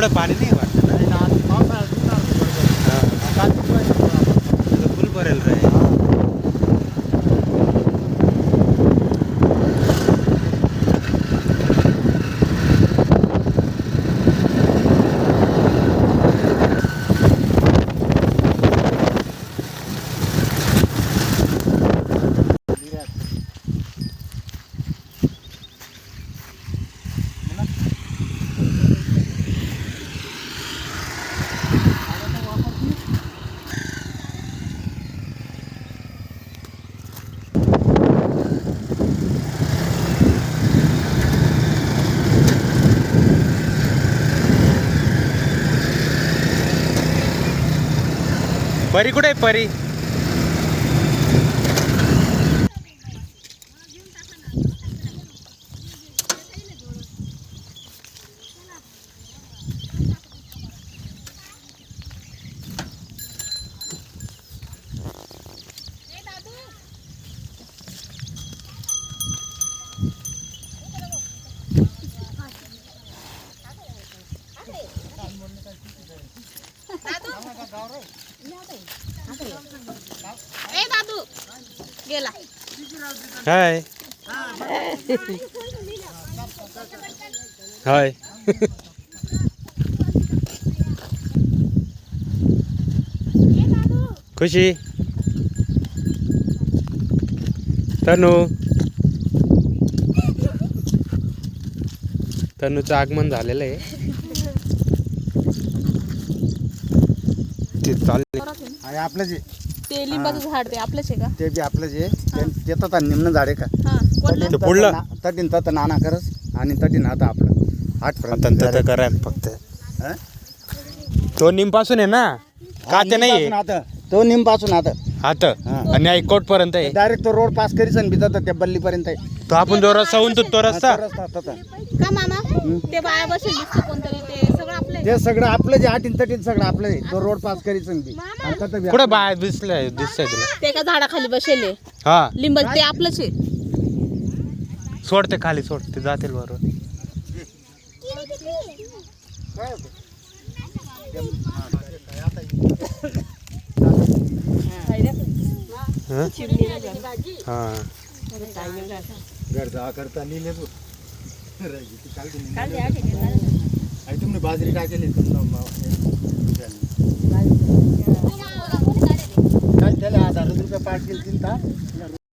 एवढं पाणी नाही वाटतं ना नाही ना, आता पावसाळ्यात येणार ते बरोबर. हा. कालची पाहिजे थोडं आपण. तुझं फुल भरेल रे परी कुठे आहे? परी. ए दादू गेला. हाय. हाय. खुशी. तनू. तनूचं आगमन झालेलं आहे. ते चालले. आणि आपलं जे ते लिंबाचं झाड ते आपलंच आहे का? ते बी आपलं जे ते- ते तर निम्न झाडे का? हा कोणलं ते पुढलं? तटीन तट नाना करस आणि तटीन आता आपलं. आठ तंत्र करा फक्त. हं? तो निमपासून आहे ना? का ते नाही? निमपासून आता. तो निमपासून आता. हात हा. आणि हायकोर्ट पर्यंत आहे. डायरेक्ट तो रोड पास करीस आणि बिजा त्या बल्ली पर्यंत तो आपण जो रस्ता होऊन तो तो रस्ता. का मामा? ते बाया बसेल दिसतं कोणतरी ते सगळं आपलं आहे. ते सगळं आपलं जे आठीन तटीन सगळं आपलं आहे. तो रोड पास करीस आणि बी. आणि तसं बी कुठं बाय दिसलंय दिसतंय तुला? ते एका झाडाखाली बसेल आहे. हा. लिंब ते आपलंच आहे. सोड ते खाली सोड. ते जातील बरोबर हाँ? हाँ। घर गर्दा करता नीले तो, तो अरे तुमने बाजरी टाके ली तुमने त्याला रुपये पाठ केली तिला